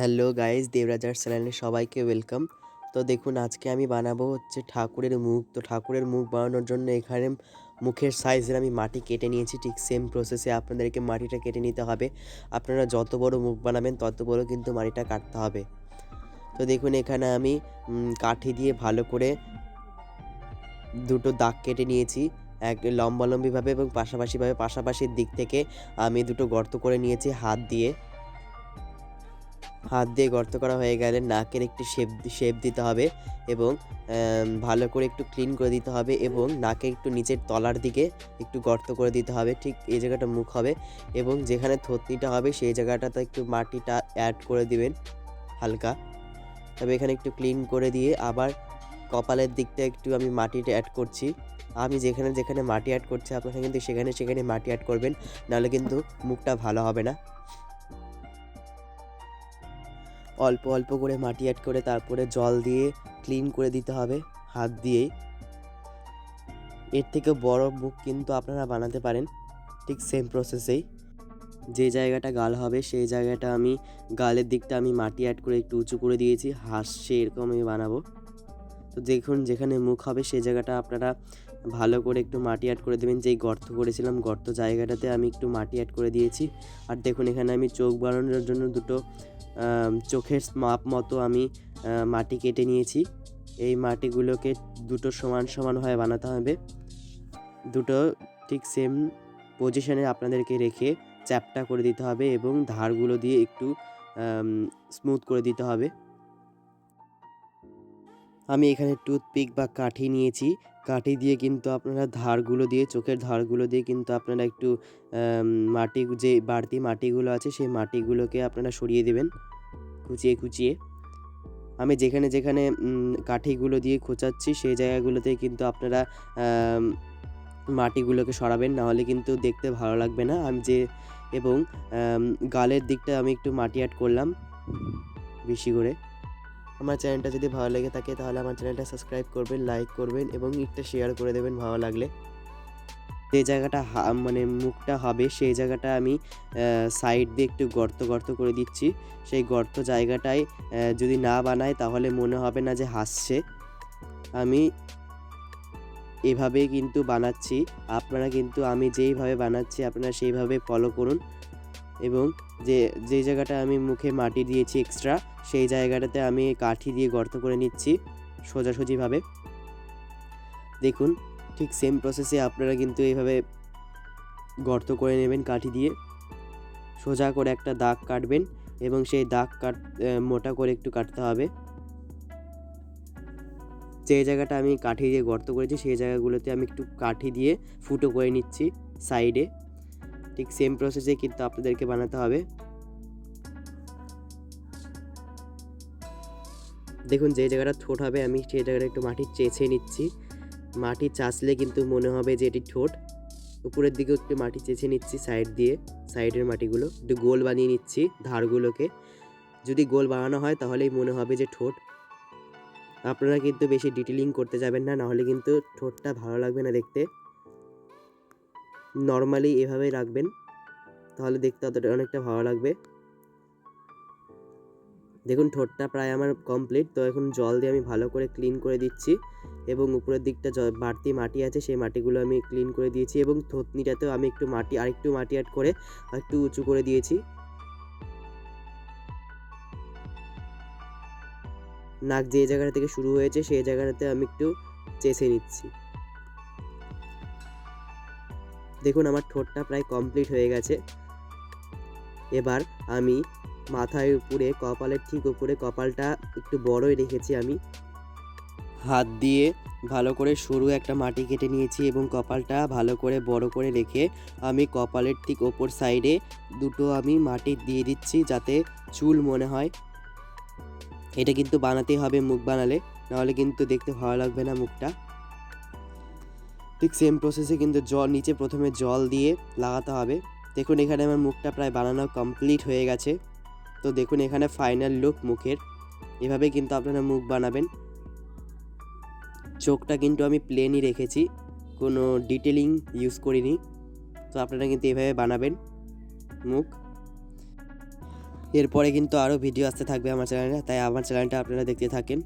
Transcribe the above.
Hello guys দেবরাজার চ্যানেলে সবাইকে welcome তো দেখুন, আজকে আমি বানাবো হচ্ছে ঠাকুরের মুখ। তো ঠাকুরের মুখ বানানোর জন্য এখানে মুখের সাইজের আমি মাটি কেটে নিয়েছি। ঠিক সেম প্রসেসে আপনাদেরকে মাটিটা কেটে নিতে হবে। আপনারা যত বড় মুখ বানাবেন, তত বড় কিন্তু মাটিটা কাটতে হবে। তো দেখুন, এখানে আমি কাঠি দিয়ে ভালো করে দুটো দাগ কেটে নিয়েছি। এক, লম্বালম্বিভাবে এবং পাশাপাশিভাবে, পাশাপাশির দিক থেকে আমি দুটো গর্ত করে নিয়েছি হাত দিয়ে। হাত দিয়ে গর্ত করা হয়ে গেলে নাকের একটু শেপ শেপ দিতে হবে এবং ভালো করে একটু ক্লিন করে দিতে হবে এবং নাকে একটু নিচের তলার দিকে একটু গর্ত করে দিতে হবে। ঠিক এই জায়গাটা মুখ হবে এবং যেখানে থতনিটা হবে সেই জায়গাটাতে একটু মাটিটা অ্যাড করে দিবেন হালকা। তবে এখানে একটু ক্লিন করে দিয়ে আবার কপালের দিকটা একটু আমি মাটিটা অ্যাড করছি। আমি যেখানে যেখানে মাটি অ্যাড করছি আপনারা কিন্তু সেখানে সেখানে মাটি অ্যাড করবেন, নাহলে কিন্তু মুখটা ভালো হবে না। অল্প অল্প করে মাটি অ্যাড করে তারপরে জল দিয়ে ক্লিন করে দিতে হবে, হাত দিয়েই। এর থেকে বড় মুখ কিন্তু আপনারা বানাতে পারেন, ঠিক সেম প্রসেসেই যে জায়গাটা গাল হবে, সেই জায়গাটা আমি, গালের দিকটা আমি মাটি অ্যাড করে একটু উঁচু করে দিয়েছি হাসছে এরকম আমি বানাবো। তো দেখুন যেখানে মুখ হবে সেই জায়গাটা আপনারা ভালো করে একটু মাটি অ্যাড করে দেবেন। যেই গর্ত করেছিলাম, গর্ত জায়গাটাতে আমি একটু মাটি অ্যাড করে দিয়েছি। আর দেখুন, এখানে আমি চোখ বানানোর জন্য দুটো চোখের মাপ মতো আমি মাটি কেটে নিয়েছি। এই মাটিগুলোকে দুটো সমান সমান সমানভাবে বানাতে হবে। দুটো ঠিক সেম পজিশনে আপনাদেরকে রেখে চ্যাপটা করে দিতে হবে এবং ধারগুলো দিয়ে একটু স্মুথ করে দিতে হবে। আমি এখানে টুথপিক বা কাঠি নিয়েছি। কাঠি দিয়ে কিন্তু আপনারা ধারগুলো দিয়ে, চোখের ধারগুলো দিয়ে কিন্তু আপনারা একটু মাটি যে বাড়তি মাটিগুলো আছে, সেই মাটিগুলোকে আপনারা সরিয়ে দেবেন কুচিয়ে কুচিয়ে। আমি যেখানে যেখানে কাঠিগুলো দিয়ে খোঁচাচ্ছি, সেই জায়গাগুলোতে কিন্তু আপনারা মাটিগুলোকে সরাবেন। নাহলে কিন্তু দেখতে ভালো লাগবে না। আমি যে, এবং গালের দিকটা আমি একটু মাটি অ্যাড করলাম, বেশি করে। আমার চ্যানেলটা যদি ভালো লেগে থাকে তাহলে আমার চ্যানেলটা সাবস্ক্রাইব করবেন লাইক করবেন এবং একটা শেয়ার করে দেবেন ভালো লাগলে। যে জায়গাটা মানে মুখটা হবে সেই জায়গাটা আমি সাইড দিয়ে একটু গর্ত গর্ত করে দিচ্ছি। সেই গর্ত জায়গাটায় যদি না বানায় তাহলে মনে হবে না যে হাসছে। আমি এভাবেই কিন্তু বানাচ্ছি। আপনারা কিন্তু আমি যেইভাবে বানাচ্ছি আপনারা সেইভাবে ফলো করুন। এবং যে যে জায়গাটা আমি মুখে মাটি দিয়েছি এক্সট্রা সেই জায়গাটাতে আমি কাঠি দিয়ে গর্ত করে নিচ্ছি সোজাসুজিভাবে। দেখুন, ঠিক সেম প্রসেসে আপনারা কিন্তু এইভাবে গর্ত করে নেবেন কাঠি দিয়ে। সোজা করে একটা দাগ কাটবেন এবং সেই দাগ কাট মোটা করে একটু কাটতে হবে। যে জায়গাটা আমি কাঠি দিয়ে গর্ত করেছি, সেই জায়গাগুলোতে আমি একটু কাঠি দিয়ে ফুটো করে নিচ্ছি সাইডে। ঠিক সেম প্রসেসে কিন্তু আপনাদেরকে বানাতে হবে। দেখুন, যে জায়গাটা ঠোঁট হবে, আমি সেই জায়গাটা একটু মাটি চেঁচে নিচ্ছি। মাটি চাচলে কিন্তু মনে হবে যে এটি ঠোঁট। উপরের দিকেও একটু মাটি চেঁচে নিচ্ছি সাইড দিয়ে সাইডের মাটিগুলো। একটু গোল বানিয়ে নিচ্ছি ধারগুলোকে। যদি গোল বানানো হয়, তাহলেই মনে হবে যে ঠোঁট। আপনারা কিন্তু বেশি ডিটেলিং করতে যাবেন না, নাহলে কিন্তু ঠোঁটটা ভালো লাগবে না দেখতে। নর্মালি এভাবেই রাখবেন, তাহলে দেখতে অতটা অনেকটা ভালো লাগবে। দেখুন, ঠোঁটটা প্রায় আমার কমপ্লিট তো এখন জল দিয়ে আমি ভালো করে ক্লিন করে দিচ্ছি এবং উপরের দিকটা বাড়তি মাটি আছে, সেই মাটিগুলো আমি ক্লিন করে দিয়েছি এবং থতনিটাতেও আমি একটু মাটি, আরেকটু মাটি অ্যাড করে একটু উঁচু করে দিয়েছি। নাক যে জায়গাটা থেকে শুরু হয়েছে সেই জায়গাটাতে আমি একটু চেষে নিচ্ছি। দেখুন আমার ঠোঁটটা প্রায় কমপ্লিট হয়ে গেছে। এবার আমি মাথায় উপরে, কপালের ঠিক উপরে, কপালটা একটু বড়ই রেখেছি আমি। হাত দিয়ে ভালো করে সরু একটা মাটি কেটে নিয়েছি এবং কপালটা ভালো করে বড় করে রেখে আমি কপালের ঠিক ওপর সাইডে দুটো আমি মাটি দিয়ে দিচ্ছি যাতে চুল মনে হয়। এটা কিন্তু বানাতেই হবে, মুখ বানালে। নাহলে কিন্তু দেখতে ভালো লাগবে না মুখটা। ঠিক সেম প্রসেসে কিন্তু জল, নিচে প্রথমে জল দিয়ে লাগাতে হবে। দেখুন এখানে আমার মুখটা প্রায় বানানো কমপ্লিট হয়ে গেছে। তো দেখুন এখানে ফাইনাল লুক মুখের। এভাবে কিন্তু আপনারা মুখ বানাবেন। চোখটা কিন্তু আমি প্লেনই রেখেছি। কোনো ডিটেলিং ইউজ করিনি। তো আপনারা কিন্তু এভাবে বানাবেন মুখ। এরপরে কিন্তু আরও ভিডিও আসতে থাকবে আমার চ্যানেলে তাই আমার চ্যানেলটা আপনারা দেখতে থাকেন।